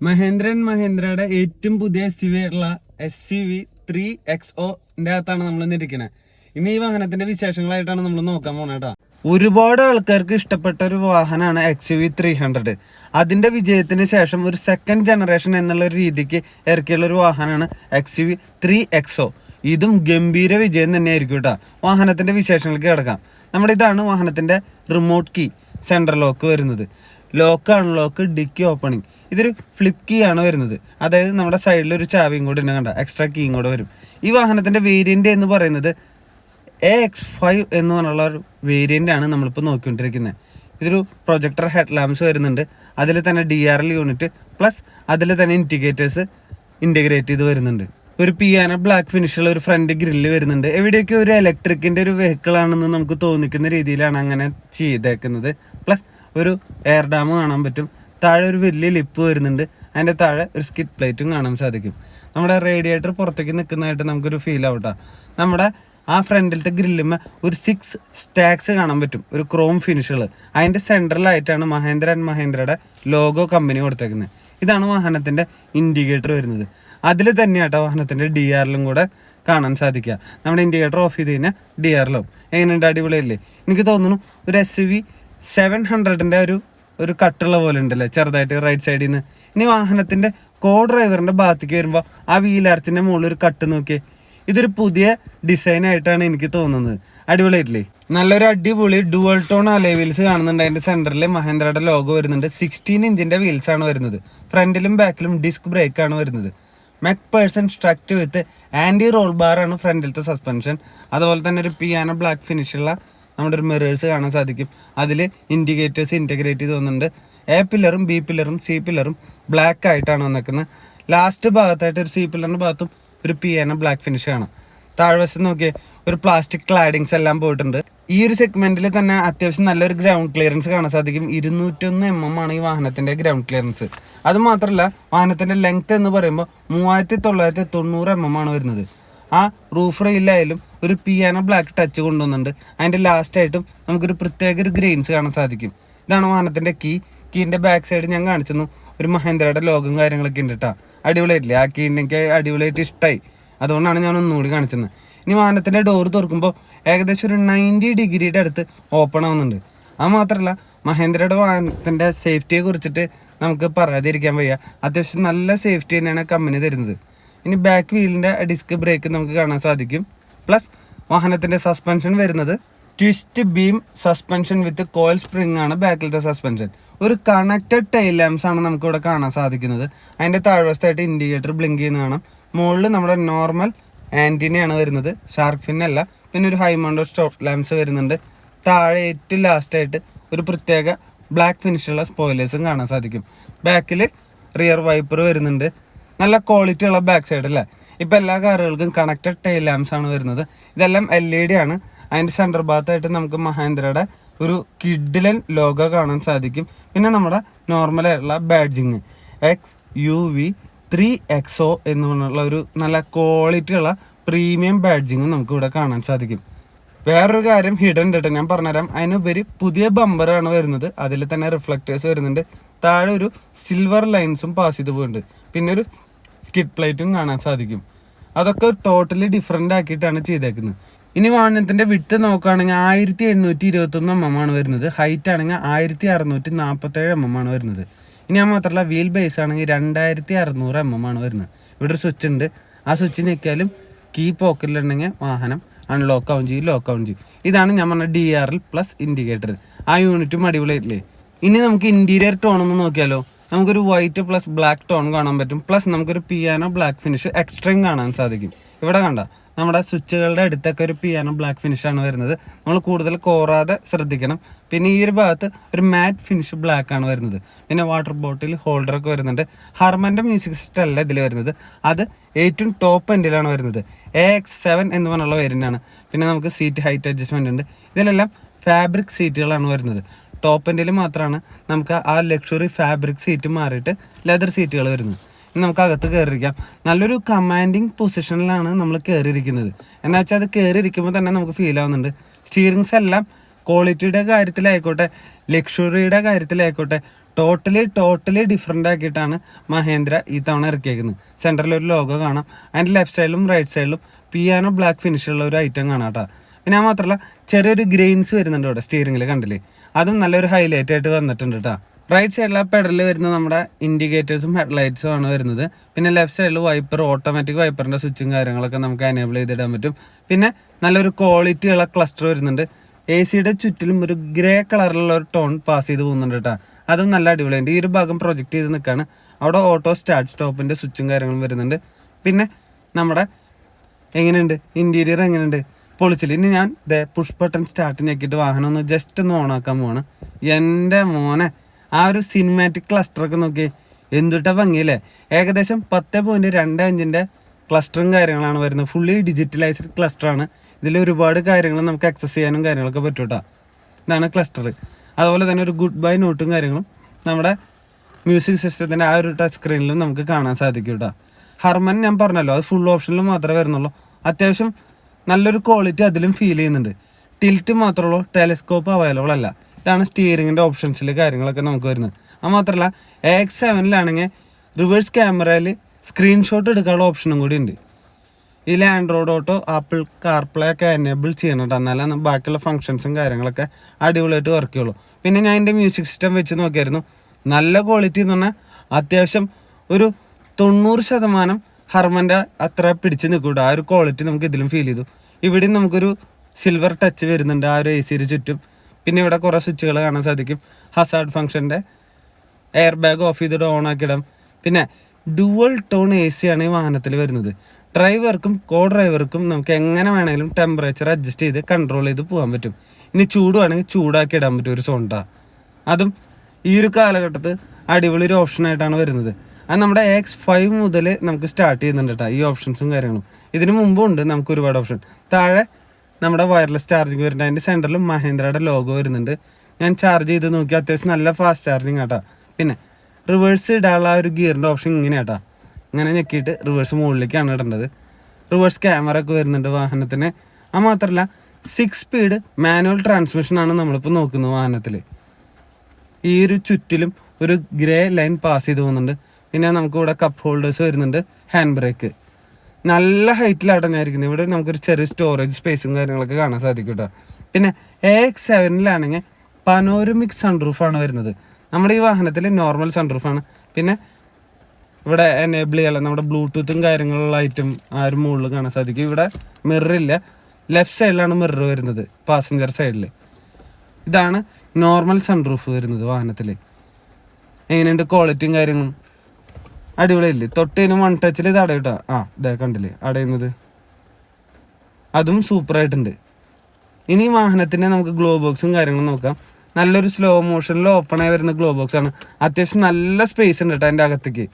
മഹേന്ദ്രൻ മഹേന്ദ്രയുടെ ഏറ്റവും പുതിയ എസ് യു ആയിട്ടുള്ള S C V three X ഒന്റെ അകത്താണ് നമ്മൾ ഇന്നിരിക്കുന്നത് ഇന്ന് ഈ വാഹനത്തിന്റെ വിശേഷങ്ങളായിട്ടാണ് നമ്മൾ നോക്കാൻ പോണേ കേട്ടോ ഒരുപാട് ആൾക്കാർക്ക് ഇഷ്ടപ്പെട്ട ഒരു വാഹനമാണ് X U V three hundred അതിന്റെ വിജയത്തിന് ശേഷം ഒരു സെക്കൻഡ് ജനറേഷൻ എന്നുള്ള ഒരു രീതിക്ക് ഇറക്കിയുള്ള ഒരു വാഹനമാണ് X U V three X O ഇതും ഗംഭീര വിജയം തന്നെയായിരിക്കും കേട്ടോ വാഹനത്തിന്റെ വിശേഷങ്ങൾക്ക് കിടക്കാം. നമ്മുടെ ഇതാണ് വാഹനത്തിന്റെ റിമോട്ട് കീ സെൻട്രൽ ലോക്ക് വരുന്നത്. ലോക്ക് അൺലോക്ക് ഡിക്കി ഓപ്പണിംഗ് ഇതൊരു ഫ്ലിപ്പ് കീ ആണ് വരുന്നത്. അതായത് നമ്മുടെ സൈഡിൽ ഒരു ചാവിയും കൂടി ഉണ്ട് കണ്ട? എക്സ്ട്രാ കീയും കൂടെ വരും. ഈ വാഹനത്തിന്റെ വേരിയന്റ് എന്ന് പറയുന്നത് എ എക്സ് ഫൈവ് എന്ന് പറഞ്ഞുള്ള ഒരു വേരിയന്റ് ആണ് നമ്മളിപ്പോൾ നോക്കിക്കൊണ്ടിരിക്കുന്നത്. ഇതൊരു പ്രൊജക്ടർ ഹെഡ് ലാംപ്സ് വരുന്നുണ്ട്. അതിൽ തന്നെ D R L unit plus അതിൽ തന്നെ ഇൻഡിക്കേറ്റേഴ്സ് ഇന്റഗ്രേറ്റ് ചെയ്ത് വരുന്നുണ്ട്. ഒരു പിയാന ബ്ലാക്ക് ഫിനിഷുള്ള ഒരു ഫ്രണ്ട് ഗ്രില്ല് വരുന്നുണ്ട്. എവിടെയൊക്കെ ഒരു ഇലക്ട്രിക്കിന്റെ ഒരു വെഹിക്കിൾ ആണെന്ന് നമുക്ക് തോന്നിക്കുന്ന രീതിയിലാണ് അങ്ങനെ ചെയ്തേക്കുന്നത്. പ്ലസ് ഒരു എയർ ഡാം കാണാൻ പറ്റും. താഴെ ഒരു വലിയ ലിപ്പ് വരുന്നുണ്ട്. അതിന്റെ താഴെ ഒരു സ്കിറ്റ് പ്ലേറ്റും കാണാൻ സാധിക്കും. നമ്മുടെ റേഡിയേറ്റർ പുറത്തേക്ക് നിൽക്കുന്നതായിട്ട് നമുക്കൊരു ഫീൽ ആവട്ടെ. നമ്മുടെ ആ ഫ്രണ്ടിലത്തെ ഗ്രില്ലുമ്മ ഒരു സിക്സ് സ്റ്റാക്സ് കാണാൻ പറ്റും. ഒരു ക്രോം ഫിനിഷുകൾ അതിന്റെ സെൻട്രലായിട്ടാണ് മഹേന്ദ്ര ആൻഡ് മഹേന്ദ്രയുടെ ലോഗോ കമ്പനി കൊടുത്തേക്കുന്നത്. ഇതാണ് വാഹനത്തിന്റെ ഇൻഡിക്കേറ്റർ വരുന്നത്. അതിൽ തന്നെയാട്ടോ വാഹനത്തിന്റെ ഡി ആറിലും കൂടെ കാണാൻ സാധിക്കുക. നമ്മുടെ ഇൻഡിക്കേറ്റർ ഓഫ് ചെയ്ത് കഴിഞ്ഞാൽ ഡി ആറിലാവും എങ്ങനെയുണ്ട് അടിപൊളിയല്ലേ? എനിക്ക് തോന്നുന്നു ഒരു എസ് വി സെവൻ ഹൺഡ്രഡിന്റെ ഒരു ഒരു കട്ടുള്ള പോലെ ഉണ്ടല്ലേ? ചെറുതായിട്ട് റൈറ്റ് സൈഡിൽ നിന്ന് ഇനി വാഹനത്തിന്റെ കോ ഡ്രൈവറിന്റെ ഭാഗത്തേക്ക് വരുമ്പോൾ ആ വീലാർച്ചിന്റെ മുകളിൽ ഒരു കട്ട് നോക്കിയേ. ഇതൊരു പുതിയ ഡിസൈൻ ആയിട്ടാണ് എനിക്ക് തോന്നുന്നത്. അടിപൊളിയായിട്ടില്ലേ? നല്ലൊരു അടിപൊളി ഡുവൽ ടോൺ അലേ വീൽസ് കാണുന്നുണ്ട് അതിന്റെ സെന്ററിൽ മഹേന്ദ്രയുടെ ലോഗോ വരുന്നുണ്ട്. സിക്സ്റ്റീൻ ഇഞ്ചിന്റെ വീൽസ് ആണ് വരുന്നത്. ഫ്രണ്ടിലും ബാക്കിലും ഡിസ്ക് ബ്രേക്ക് ആണ് വരുന്നത്. MacPherson strut with anti roll bar ആണ് ഫ്രണ്ടിലത്തെ സസ്പെൻഷൻ അതുപോലെ തന്നെ ഒരു പിയാനോ ബ്ലാക്ക് ഫിനിഷുള്ള നമ്മുടെ ഒരു മിറേഴ്സ് കാണാൻ സാധിക്കും. അതിൽ ഇൻഡിക്കേറ്റേഴ്സ് ഇന്റഗ്രേറ്റ് ചെയ്ത് വന്നിട്ടുണ്ട്. എ പില്ലറും ബി പില്ലറും സി പില്ലറും ബ്ലാക്ക് ആയിട്ടാണ് വന്നിരിക്കുന്നത് ലാസ്റ്റ് ഭാഗത്തായിട്ട് ഒരു സി പില്ലറിന്റെ ഭാഗത്തും ഒരു പി എൻ ബ്ലാക്ക് ഫിനിഷ് കാണാം. താഴ്വശം നോക്കിയാൽ ഒരു പ്ലാസ്റ്റിക് ക്ലാഡിങ്സ് എല്ലാം പോയിട്ടുണ്ട്. ഈ ഒരു സെഗ്മെന്റിൽ തന്നെ അത്യാവശ്യം നല്ലൊരു ഗ്രൗണ്ട് ക്ലിയറൻസ് കാണാൻ സാധിക്കും. ഇരുന്നൂറ്റൊന്ന് എം എം ആണ് ഈ വാഹനത്തിന്റെ ഗ്രൗണ്ട് ക്ലിയറൻസ് അത് മാത്രമല്ല വാഹനത്തിന്റെ ലെങ്ത് എന്ന് പറയുമ്പോൾ മൂവായിരത്തി തൊള്ളായിരത്തി തൊണ്ണൂറ് എം എം ആണ് വരുന്നത്. ആ റൂഫ് റെയിലായാലും ഒരു പിയാനോ ബ്ലാക്ക് ടച്ച് കൊണ്ടുവന്നുണ്ട് അതിന്റെ ലാസ്റ്റായിട്ടും നമുക്കൊരു പ്രത്യേക ഒരു ഗ്രെയിൻസ് കാണാൻ സാധിക്കും. ഇതാണ് വാഹനത്തിന്റെ കീ കീന്റെ ബാക്ക് സൈഡ് ഞാൻ കാണിച്ചിരുന്നു. ഒരു മഹേന്ദ്രയുടെ ലോഗും കാര്യങ്ങളൊക്കെ ഉണ്ട് കേട്ടോ അടിപൊളിയായിട്ടില്ലേ? ആ കീ എനിക്ക് അടിപൊളിയായിട്ട് ഇഷ്ടമായി അതുകൊണ്ടാണ് ഞാൻ ഒന്നുകൂടി കാണിച്ചത് ഇനി വാഹനത്തിന്റെ ഡോർ തുറക്കുമ്പോൾ ഏകദേശം ഒരു നയന്റി ഡിഗ്രിയുടെ അടുത്ത് ഓപ്പൺ ആവുന്നുണ്ട്. അത് മാത്രമല്ല മഹേന്ദ്രയുടെ വാഹനത്തിന്റെ സേഫ്റ്റിയെ കുറിച്ചിട്ട് നമുക്ക് പറയാതിരിക്കാൻ വയ്യ. അത്യാവശ്യം നല്ല സേഫ്റ്റി തന്നെയാണ് കമ്പനി തരുന്നത്. ഇനി ബാക്ക് വീലിന്റെ ഡിസ്ക് ബ്രേക്ക് നമുക്ക് കാണാൻ സാധിക്കും. പ്ലസ് വാഹനത്തിന്റെ സസ്പെൻഷൻ വരുന്നത് twist beam suspension with coil spring ആണ് ബാക്കിലത്തെ സസ്പെൻഷൻ ഒരു കണക്റ്റഡ് ടൈൽ ലാംസ് ആണ് നമുക്കിവിടെ കാണാൻ സാധിക്കുന്നത്. അതിന്റെ താഴ്വശത്തായിട്ട് ഇൻഡിക്കേറ്റർ ബ്ലിങ്ക് ചെയ്യുന്ന കാണാം. മുകളിൽ നമ്മുടെ നോർമൽ ആന്റിനയാണ് വരുന്നത്. ഷാർക്ക് ഫിൻ അല്ല. പിന്നെ ഒരു ഹൈ ഹൈമൗണ്ട് സ്റ്റോപ്പ് ലാംസ് വരുന്നുണ്ട്. താഴെ ഏറ്റവും ലാസ്റ്റായിട്ട് ഒരു പ്രത്യേക ബ്ലാക്ക് ഫിനിഷുള്ള സ്പോയിലേഴ്സും കാണാൻ സാധിക്കും. ബാക്കിൽ റിയർ വൈപ്പർ വരുന്നുണ്ട്. നല്ല ക്വാളിറ്റി ഉള്ള ബാക്ക് സൈഡ് അല്ലേ? ഇപ്പം എല്ലാ കാറുകൾക്കും കണക്റ്റഡ് ടൈൽ ലാംസ് ആണ് വരുന്നത്. ഇതെല്ലാം എൽ ഇ ഡി ആണ്. അതിന്റെ സെന്റർ ഭാഗത്തായിട്ട് നമുക്ക് മഹേന്ദ്രയുടെ ഒരു കിഡിലൻ ലോഗോ കാണാൻ സാധിക്കും. പിന്നെ നമ്മുടെ നോർമലായിട്ടുള്ള badging X U V three XO എന്ന് പറഞ്ഞുള്ള ഒരു നല്ല ക്വാളിറ്റി ഉള്ള പ്രീമിയം ബാഡ്ജിങ് നമുക്ക് ഇവിടെ കാണാൻ സാധിക്കും. വേറൊരു കാര്യം ഹിഡൻ ഡിട്ട് ഞാൻ പറഞ്ഞുതരാം. അതിനുപരി പുതിയ ബമ്പറാണ് വരുന്നത്. അതിൽ തന്നെ റിഫ്ലക്റ്റേഴ്സ് വരുന്നുണ്ട്. താഴെ ഒരു സിൽവർ ലൈൻസും പാസ് ചെയ്ത് പോകുന്നുണ്ട് പിന്നെ ഒരു സ്കിഡ് പ്ലേറ്റും കാണാൻ സാധിക്കും. അതൊക്കെ ടോട്ടലി ഡിഫറെന്റ് ആക്കിയിട്ടാണ് ചെയ്തേക്കുന്നത്. ഇനി വാഹനത്തിന്റെ വിട്ട് നോക്കുകയാണെങ്കിൽ ആയിരത്തി എണ്ണൂറ്റി ഇരുപത്തൊന്ന് എം എം ആണ് വരുന്നത്. ഹൈറ്റ് ആണെങ്കിൽ ആയിരത്തി അറുന്നൂറ്റി നാൽപ്പത്തേഴ് എം എം ആണ് വരുന്നത്. ഇനി അത് മാത്രമല്ല വീൽ ബേസ് ആണെങ്കിൽ രണ്ടായിരത്തി അറുന്നൂറ് എം എം ആണ് വരുന്നത്. ഇവിടെ ഒരു സ്വിച്ച് ഉണ്ട്. ആ സ്വിച്ച് ഞെക്കിയാലും കീ പോക്കറ്റിലുണ്ടെങ്കിൽ വാഹനം അൺലോക്ക് ആവും ചെയ്യും ലോക്ക് ആവും ചെയ്യും. ഇതാണ് ഞാൻ പറഞ്ഞ D R L plus indicator ആ യൂണിറ്റും അടിപൊളിയായിട്ടില്ലേ? ഇനി നമുക്ക് ഇന്റീരിയർ ടോൺ ഒന്ന് നോക്കിയാലോ. നമുക്കൊരു വൈറ്റ് പ്ലസ് ബ്ലാക്ക് ടോൺ കാണാൻ പറ്റും. പ്ലസ് നമുക്കൊരു പിയാനോ ബ്ലാക്ക് ഫിനിഷ് എക്സ്ട്രയും കാണാൻ സാധിക്കും. ഇവിടെ കണ്ട നമ്മുടെ സ്വിച്ചുകളുടെ അടുത്തൊക്കെ ഒരു പിയാനോ ബ്ലാക്ക് ഫിനിഷ് ആണ് വരുന്നത്. നമ്മൾ കൂടുതൽ കോറാതെ ശ്രദ്ധിക്കണം. പിന്നെ ഈ ഒരു ഭാഗത്ത് ഒരു മാറ്റ് ഫിനിഷ് ബ്ലാക്ക് ആണ് വരുന്നത്. പിന്നെ വാട്ടർ ബോട്ടിൽ ഹോൾഡർ ഒക്കെ വരുന്നുണ്ട്. ഹർമന്റെ മ്യൂസിക് സിസ്റ്റം അല്ല ഇതിൽ വരുന്നത്. അത് ഏറ്റവും ടോപ്പ് എൻഡിലാണ് വരുന്നത്. എ എക്സ് സെവൻ എന്ന് പറഞ്ഞുള്ള വേരിയന്റ് ആണ്. പിന്നെ നമുക്ക് സീറ്റ് ഹൈറ്റ് അഡ്ജസ്റ്റ്മെന്റ് ഉണ്ട്. ഇതിലെല്ലാം ഫാബ്രിക് സീറ്റുകളാണ് വരുന്നത്. ടോപ്പ് എൻഡിൽ മാത്രമാണ് നമുക്ക് ആ ലക്ഷറി ഫാബ്രിക് സീറ്റ് മാറിയിട്ട് ലെതർ സീറ്റുകൾ വരുന്നത്. നമുക്ക് അകത്ത് കയറിയിരിക്കാം നല്ലൊരു കമാൻഡിങ് പൊസിഷനിലാണ് നമ്മൾ കയറിയിരിക്കുന്നത് എന്നാ വെച്ചാൽ അത് കയറിയിരിക്കുമ്പോൾ തന്നെ നമുക്ക് ഫീൽ ആവുന്നുണ്ട്. സ്റ്റിയറിങ്സ് എല്ലാം ക്വാളിറ്റിയുടെ കാര്യത്തിലായിക്കോട്ടെ ലക്ഷറിയുടെ കാര്യത്തിലായിക്കോട്ടെ ടോട്ടലി ടോട്ടലി ഡിഫറെന്റ് ആക്കിയിട്ടാണ് മഹേന്ദ്ര ഈ തവണ ഇറക്കിയേക്കുന്നത്. സെന്ററിൽ ഒരു ലോഗോ കാണാം. അതിന്റെ ലെഫ്റ്റ് സൈഡിലും റൈറ്റ് സൈഡിലും പിയാനോ ബ്ലാക്ക് ഫിനിഷുള്ള ഒരു ഐറ്റം കാണാം കേട്ടോ. പിന്നെ അത് മാത്രമല്ല ചെറിയൊരു ഗ്രെയിൻസ് വരുന്നുണ്ട് ഇവിടെ സ്റ്റിയറിംഗിൽ കണ്ടില്ലേ? അതും നല്ലൊരു ഹൈലൈറ്റ് ആയിട്ട് വന്നിട്ടുണ്ട് കേട്ടോ റൈറ്റ് സൈഡിലെ പെഡലിൽ വരുന്ന നമ്മുടെ ഇൻഡിക്കേറ്റേഴ്സും ഹെഡ്ലൈറ്റ്സും ആണ് വരുന്നത്. പിന്നെ ലെഫ്റ്റ് സൈഡിൽ വൈപ്പർ ഓട്ടോമാറ്റിക് വൈപ്പറിന്റെ സ്വിച്ചും കാര്യങ്ങളൊക്കെ നമുക്ക് എനേബിൾ ചെയ്തിടാൻ പറ്റും. പിന്നെ നല്ലൊരു ക്വാളിറ്റിയുള്ള ക്ലസ്റ്റർ വരുന്നുണ്ട്. എ സിയുടെ ചുറ്റിലും ഒരു ഗ്രേ കളറിലുള്ള ഒരു ടോൺ പാസ് ചെയ്ത് പോകുന്നുണ്ട് കേട്ടോ അതും നല്ല അടിപൊളിയുണ്ട് ഈ ഒരു ഭാഗം പ്രൊജക്റ്റ് ചെയ്ത് നിൽക്കുകയാണ് അവിടെ ഓട്ടോ സ്റ്റാർട്ട് സ്റ്റോപ്പിന്റെ സ്വിച്ചും കാര്യങ്ങളും വരുന്നുണ്ട്. പിന്നെ നമ്മുടെ എങ്ങനെയുണ്ട്? ഇന്റീരിയർ എങ്ങനെയുണ്ട്? പൊളിച്ചില്ല. ഇനി ഞാൻ പുഷ് ബട്ടൺ സ്റ്റാർട്ട് ഞെക്കിയിട്ട് വാഹനം ഒന്ന് ജസ്റ്റ് ഒന്ന് ഓണാക്കാൻ പോവാണ്. എന്റെ മോനെ ആ ഒരു സിനിമാറ്റിക് ക്ലസ്റ്ററൊക്കെ നോക്കി എന്തുട്ട ഭംഗിയില്ലേ? ഏകദേശം പത്ത് പോയിന്റ് രണ്ട് അഞ്ചിന്റെ ക്ലസ്റ്ററും കാര്യങ്ങളാണ് വരുന്നത്. ഫുള്ളി ഡിജിറ്റലൈസ്ഡ് ക്ലസ്റ്ററാണ് ഇതിൽ ഒരുപാട് കാര്യങ്ങൾ നമുക്ക് ആക്സസ് ചെയ്യാനും കാര്യങ്ങളൊക്കെ പറ്റും കേട്ടോ ഇതാണ് ക്ലസ്റ്റർ അതുപോലെ തന്നെ ഒരു ഗുഡ് ബൈ നോട്ടും കാര്യങ്ങളും നമ്മുടെ മ്യൂസിക് സിസ്റ്റത്തിന്റെ ആ ഒരു ടച്ച് സ്ക്രീനിലും നമുക്ക് കാണാൻ സാധിക്കും കേട്ടോ ഹർമൻ ഞാൻ പറഞ്ഞല്ലോ അത് ഫുൾ ഓപ്ഷനിൽ മാത്രമേ വരുന്നുള്ളൂ. അത്യാവശ്യം നല്ലൊരു ക്വാളിറ്റി അതിലും ഫീൽ ചെയ്യുന്നുണ്ട്. ടിൽറ്റ് മാത്രമേ ഉള്ളൂ ടെലിസ്കോപ്പ് അവൈലബിൾ അല്ല. ഇതാണ് സ്റ്റിയറിങ്ങിന്റെ ഓപ്ഷൻസിൽ കാര്യങ്ങളൊക്കെ നമുക്ക് വരുന്നത്. അത് മാത്രമല്ല എക്സ് സെവനിലാണെങ്കിൽ റിവേഴ്സ് ക്യാമറയിൽ സ്ക്രീൻഷോട്ട് എടുക്കാനുള്ള ഓപ്ഷനും കൂടി ഉണ്ട്. ഇതിൽ ആൻഡ്രോയിഡ് ഓട്ടോ ആപ്പിൾ കാർപ്ലേ ഒക്കെ എനേബിൾ ചെയ്യണം എന്നാലും ബാക്കിയുള്ള ഫങ്ഷൻസും കാര്യങ്ങളൊക്കെ അടിപൊളിയായിട്ട് വർക്ക് ചെയ്യുള്ളൂ. പിന്നെ ഞാൻ എന്റെ മ്യൂസിക് സിസ്റ്റം വെച്ച് നോക്കിയായിരുന്നു. നല്ല ക്വാളിറ്റി എന്ന് പറഞ്ഞാൽ അത്യാവശ്യം ഒരു തൊണ്ണൂറ് ശതമാനം ഹർമന്റെ അത്ര പിടിച്ച് നിൽക്കൂട്ടോ. ആ ഒരു ക്വാളിറ്റി നമുക്ക് ഇതിലും ഫീൽ ചെയ്തു. ഇവിടെയും നമുക്കൊരു സിൽവർ ടച്ച് വരുന്നുണ്ട് ആ ഒരു എ സിയുടെ ചുറ്റും. പിന്നെ ഇവിടെ കുറേ സ്വിച്ചുകൾ കാണാൻ സാധിക്കും. ഹസാർഡ് ഫംഗ്ഷന്റെ എയർ ബാഗ് ഓഫ് ചെയ്തിട്ട് ഓൺ ആക്കിയിടാം. പിന്നെ ഡുവൽ ടോൺ എ സി ആണ് ഈ വാഹനത്തിൽ വരുന്നത്. ഡ്രൈവർക്കും കോ ഡ്രൈവർക്കും നമുക്ക് എങ്ങനെ വേണമെങ്കിലും ടെമ്പറേച്ചർ അഡ്ജസ്റ്റ് ചെയ്ത് കൺട്രോൾ ചെയ്ത് പോകാൻ പറ്റും. ഇനി ചൂടുവാണെങ്കിൽ ചൂടാക്കി ഇടാൻ പറ്റും ഒരു സോണ്ട അതും ഈ ഒരു കാലഘട്ടത്ത് അടിപൊളി ഒരു ഓപ്ഷൻ ആയിട്ടാണ് വരുന്നത്. അത് നമ്മുടെ എക്സ് ഫൈവ് മുതൽ നമുക്ക് സ്റ്റാർട്ട് ചെയ്യുന്നുണ്ട് കേട്ടോ ഈ ഓപ്ഷൻസും കാര്യങ്ങളും. ഇതിന് മുമ്പും ഉണ്ട് നമുക്ക് ഒരുപാട് ഓപ്ഷൻ താഴെ നമ്മുടെ വയർലെസ് ചാർജിങ് വരുന്നുണ്ട്. അതിന്റെ സെന്ററിൽ മഹേന്ദ്രയുടെ ലോഗോ വരുന്നുണ്ട്. ഞാൻ ചാർജ് ചെയ്ത് നോക്കി അത്യാവശ്യം നല്ല ഫാസ്റ്റ് ചാർജിങ് ആട്ടാ പിന്നെ റിവേഴ്സ് ഇടാനുള്ള ഒരു ഗിയറിന്റെ ഓപ്ഷൻ ഇങ്ങനെ കേട്ടോ ഇങ്ങനെ ഞെക്കിയിട്ട് റിവേഴ്സ് മുകളിലേക്കാണ് ഇടേണ്ടത്. റിവേഴ്സ് ക്യാമറ ഒക്കെ വരുന്നുണ്ട് വാഹനത്തിന്. അത് മാത്രമല്ല സിക്സ് സ്പീഡ് മാനുവൽ ട്രാൻസ്മിഷനാണ് നമ്മളിപ്പോൾ നോക്കുന്നത് വാഹനത്തിൽ ഈ ഒരു ചുറ്റിലും ഒരു ഗ്രേ ലൈൻ പാസ് ചെയ്ത് പോകുന്നുണ്ട്. പിന്നെ നമുക്ക് ഇവിടെ കപ്പ് ഹോൾഡേഴ്സ് വരുന്നുണ്ട്. ഹാൻഡ് ബ്രേക്ക് നല്ല ഹൈറ്റിൽ അടഞ്ഞായിരിക്കുന്നത് ഇവിടെ നമുക്കൊരു ചെറിയ സ്റ്റോറേജ് സ്പേസും കാര്യങ്ങളൊക്കെ കാണാൻ സാധിക്കും കേട്ടോ പിന്നെ എ എക്സ് സെവനിലാണെങ്കിൽ പനോരമിക് സൺറൂഫാണ് വരുന്നത്. നമ്മുടെ ഈ വാഹനത്തിൽ നോർമൽ സൺറൂഫാണ് പിന്നെ ഇവിടെ എനേബിൾ ചെയ്യാനുള്ള നമ്മുടെ ബ്ലൂടൂത്തും കാര്യങ്ങളുള്ള ഐറ്റം ആ ഒരു മുകളിൽ കാണാൻ സാധിക്കും. ഇവിടെ മിററില്ല ലെഫ്റ്റ് സൈഡിലാണ് മിറർ വരുന്നത്. പാസഞ്ചർ സൈഡിൽ ഇതാണ് നോർമൽ സൺറൂഫ് വരുന്നത് വാഹനത്തിൽ എങ്ങനെയുണ്ട് ക്വാളിറ്റിയും കാര്യങ്ങളും? അടിപൊളിയല്ലേ? തൊട്ടതിന് വൺ ടച്ചിൽ ഇത് അടയിട്ടാ ആ ഇതേ കണ്ടില്ലേ? അടയുന്നത് അതും സൂപ്പറായിട്ടുണ്ട് ഇനി വാഹനത്തിന്റെ നമുക്ക് ഗ്ലോ ബോക്സും കാര്യങ്ങളും നോക്കാം. നല്ലൊരു സ്ലോ മോഷനിൽ ഓപ്പണായി വരുന്ന ഗ്ലോ ബോക്സ് ആണ്. അത്യാവശ്യം നല്ല സ്പേസ് ഉണ്ട് കേട്ടോ അതിന്റെ അകത്തേക്ക്.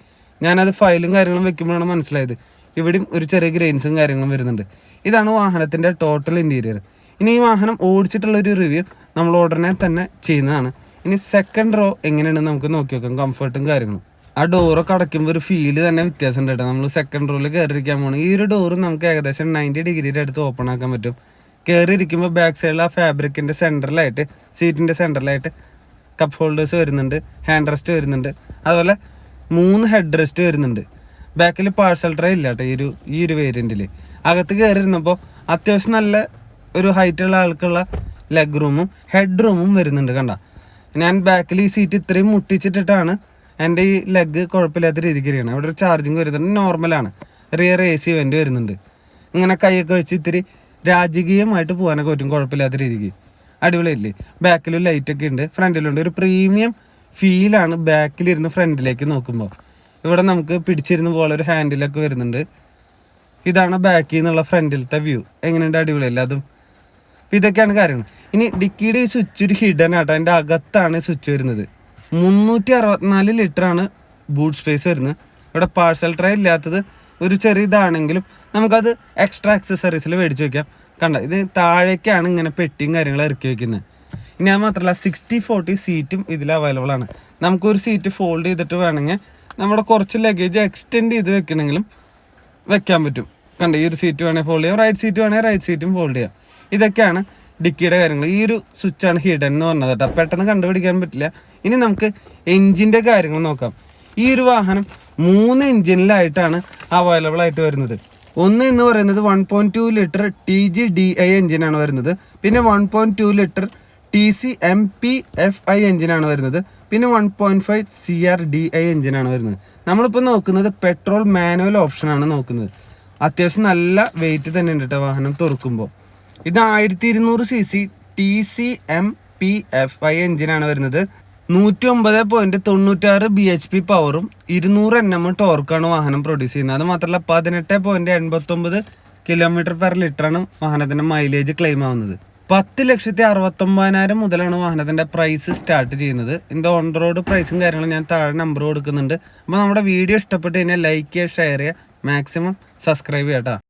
ഞാനത് ഫയലും കാര്യങ്ങളും വെക്കുമ്പോഴാണ് മനസ്സിലായത്. ഇവിടെയും ഒരു ചെറിയ ഗ്രെയിൻസും കാര്യങ്ങളും വരുന്നുണ്ട്. ഇതാണ് വാഹനത്തിന്റെ ടോട്ടൽ ഇന്റീരിയർ ഇനി ഈ വാഹനം ഓടിച്ചിട്ടുള്ള ഒരു റിവ്യൂ നമ്മൾ ഉടനെ തന്നെ ചെയ്യുന്നതാണ്. ഇനി സെക്കൻഡ് റോ എങ്ങനെയാണെന്ന് നമുക്ക് നോക്കി നോക്കാം. കംഫർട്ടും കാര്യങ്ങളും. ആ ഡോറൊക്കെ അടയ്ക്കുമ്പോൾ ഒരു ഫീൽ തന്നെ വ്യത്യാസം ഉണ്ട് കേട്ടോ നമ്മൾ സെക്കൻഡ് റോയിൽ കയറിയിരിക്കാൻ പോകണം ഈ ഒരു ഡോറ് നമുക്ക് ഏകദേശം നയന്റി ഡിഗ്രിയുടെ അടുത്ത് ഓപ്പൺ ആക്കാൻ പറ്റും. കയറി ഇരിക്കുമ്പോൾ ബാക്ക് സൈഡിൽ ആ ഫാബ്രിക്കിന്റെ സെന്ററിലായിട്ട് സീറ്റിന്റെ സെന്ററിലായിട്ട് കപ്പ് ഹോൾഡേഴ്സ് വരുന്നുണ്ട് ഹാൻഡ് റെസ്റ്റ് വരുന്നുണ്ട്. അതുപോലെ മൂന്ന് ഹെഡ് റെസ്റ്റ് വരുന്നുണ്ട്. ബാക്കിൽ പാഴ്സൽ ട്രേ ഇല്ല കേട്ടോ ഈ ഒരു ഈ ഒരു വേരിയന്റിൽ അകത്ത് കയറി ഇരുന്നപ്പോൾ അത്യാവശ്യം നല്ല ഒരു ഹൈറ്റുള്ള ആൾക്കുള്ള ലെഗ് റൂമും ഹെഡ് റൂമും വരുന്നുണ്ട് കണ്ട. ഞാൻ ബാക്കിൽ ഈ സീറ്റ് ഇത്രയും മുട്ടിച്ചിട്ടിട്ടാണ് എന്റെ ഈ ലെഗ് കുഴപ്പമില്ലാത്ത രീതിക്ക് ഇരിക്കണം. അവിടെ ഒരു ചാർജിങ് വരുന്നുണ്ട്. നോർമലാണ് റിയർ എ സി വേണ്ടി വരുന്നുണ്ട്. ഇങ്ങനെ കൈയൊക്കെ വെച്ച് ഇത്തിരി രാജകീയമായിട്ട് പോകാനൊക്കെ പറ്റും കുഴപ്പമില്ലാത്ത രീതിക്ക്. അടിപൊളിയല്ലേ? ബാക്കിലും ലൈറ്റൊക്കെ ഉണ്ട്. ഫ്രണ്ടിലുണ്ട്. ഒരു പ്രീമിയം ഫീലാണ് ബാക്കിലിരുന്ന് ഫ്രണ്ടിലേക്ക് നോക്കുമ്പോൾ ഇവിടെ നമുക്ക് പിടിച്ചിരുന്ന് പോലെ ഒരു ഹാൻഡിലൊക്കെ വരുന്നുണ്ട്. ഇതാണ് ബാക്കിൽ നിന്നുള്ള ഫ്രണ്ടിലത്തെ വ്യൂ എങ്ങനെയുണ്ട്? അടിപൊളിയല്ലേ? അതും അപ്പം ഇതൊക്കെയാണ് കാര്യങ്ങൾ. ഇനി ഡിക്കിയുടെ ഈ സ്വിച്ച് ഒരു ഹിഡൻ ആട്ടോ. അതിന്റെ അകത്താണ് സ്വിച്ച് വരുന്നത്. മുന്നൂറ്റി അറുപത്തിനാല് ലിറ്ററാണ് ബൂട്ട് സ്പേസ് വരുന്നത്. ഇവിടെ പാഴ്സൽ ട്രേ ഇല്ലാത്തത് ഒരു ചെറിയ ഇതാണെങ്കിലും നമുക്കത് എക്സ്ട്രാ അക്സസറീസിൽ മേടിച്ച് വെക്കാം. കണ്ട? ഇത് താഴേക്കാണ് ഇങ്ങനെ പെട്ടിയും കാര്യങ്ങളും ഇറക്കി വെക്കുന്നത്. ഇനി അത് മാത്രമല്ല സിക്സ്റ്റി ഫോർട്ടി സീറ്റും ഇതിൽ അവൈലബിൾ ആണ്. നമുക്കൊരു സീറ്റ് ഫോൾഡ് ചെയ്തിട്ട് വേണമെങ്കിൽ നമ്മുടെ കുറച്ച് ലഗേജ് എക്സ്റ്റെൻഡ് ചെയ്ത് വെക്കണമെങ്കിലും വെക്കാൻ പറ്റും. കണ്ട? ഈ ഒരു സീറ്റ് വേണേൽ ഫോൾഡ് ചെയ്യാം. റൈറ്റ് സീറ്റ് വേണേൽ റൈറ്റ് സീറ്റും ഫോൾഡ് ചെയ്യാം. ഇതൊക്കെയാണ് ഡിക്കിയുടെ കാര്യങ്ങൾ. ഈ ഒരു സ്വിച്ച് ആണ് ഹിഡൻ എന്ന് പറഞ്ഞത് കേട്ടോ. പെട്ടെന്ന് കണ്ടുപിടിക്കാൻ പറ്റില്ല. ഇനി നമുക്ക് എഞ്ചിന്റെ കാര്യങ്ങൾ നോക്കാം. ഈ ഒരു വാഹനം മൂന്ന് എഞ്ചിനിലായിട്ടാണ് അവൈലബിൾ ആയിട്ട് വരുന്നത്. ഒന്ന് എന്ന് പറയുന്നത് one point two litre T G D I എഞ്ചിനാണ് വരുന്നത്. പിന്നെ one point two litre T C M P F I എഞ്ചിനാണ് വരുന്നത്. പിന്നെ one point five C R D I എഞ്ചിനാണ് വരുന്നത്. നമ്മളിപ്പോൾ നോക്കുന്നത് പെട്രോൾ മാനുവൽ ഓപ്ഷനാണ് നോക്കുന്നത്. അത്യാവശ്യം നല്ല വെയിറ്റ് തന്നെ ഉണ്ട് കേട്ടോ വാഹനം തുറക്കുമ്പോൾ ഇത് ആയിരത്തി ഇരുന്നൂറ് C C T C M P F I എഞ്ചിനാണ് വരുന്നത്. നൂറ്റി ഒമ്പത് പോയിന്റ് തൊണ്ണൂറ്റാറ് ബി എച്ച് പി പവറും ഇരുന്നൂറ് എൻ എം ടോർക്കാണ് വാഹനം പ്രൊഡ്യൂസ് ചെയ്യുന്നത്. അത് മാത്രമല്ല പതിനെട്ട് പോയിന്റ് എൺപത്തി ഒമ്പത് കിലോമീറ്റർ പെർ ലിറ്ററാണ് വാഹനത്തിന്റെ മൈലേജ് ക്ലെയിം ആവുന്നത്. പത്ത് ലക്ഷത്തി അറുപത്തൊമ്പതിനായിരം മുതലാണ് വാഹനത്തിന്റെ പ്രൈസ് സ്റ്റാർട്ട് ചെയ്യുന്നത്. ഇതിന്റെ ഓൺ റോഡ് പ്രൈസും കാര്യങ്ങളും ഞാൻ താഴെ നമ്പർ കൊടുക്കുന്നുണ്ട്. അപ്പോൾ നമ്മുടെ വീഡിയോ ഇഷ്ടപ്പെട്ട് കഴിഞ്ഞാൽ ലൈക്ക് ചെയ്യുക ഷെയർ ചെയ്യുക മാക്സിമം സബ്സ്ക്രൈബ് ചെയ്യാം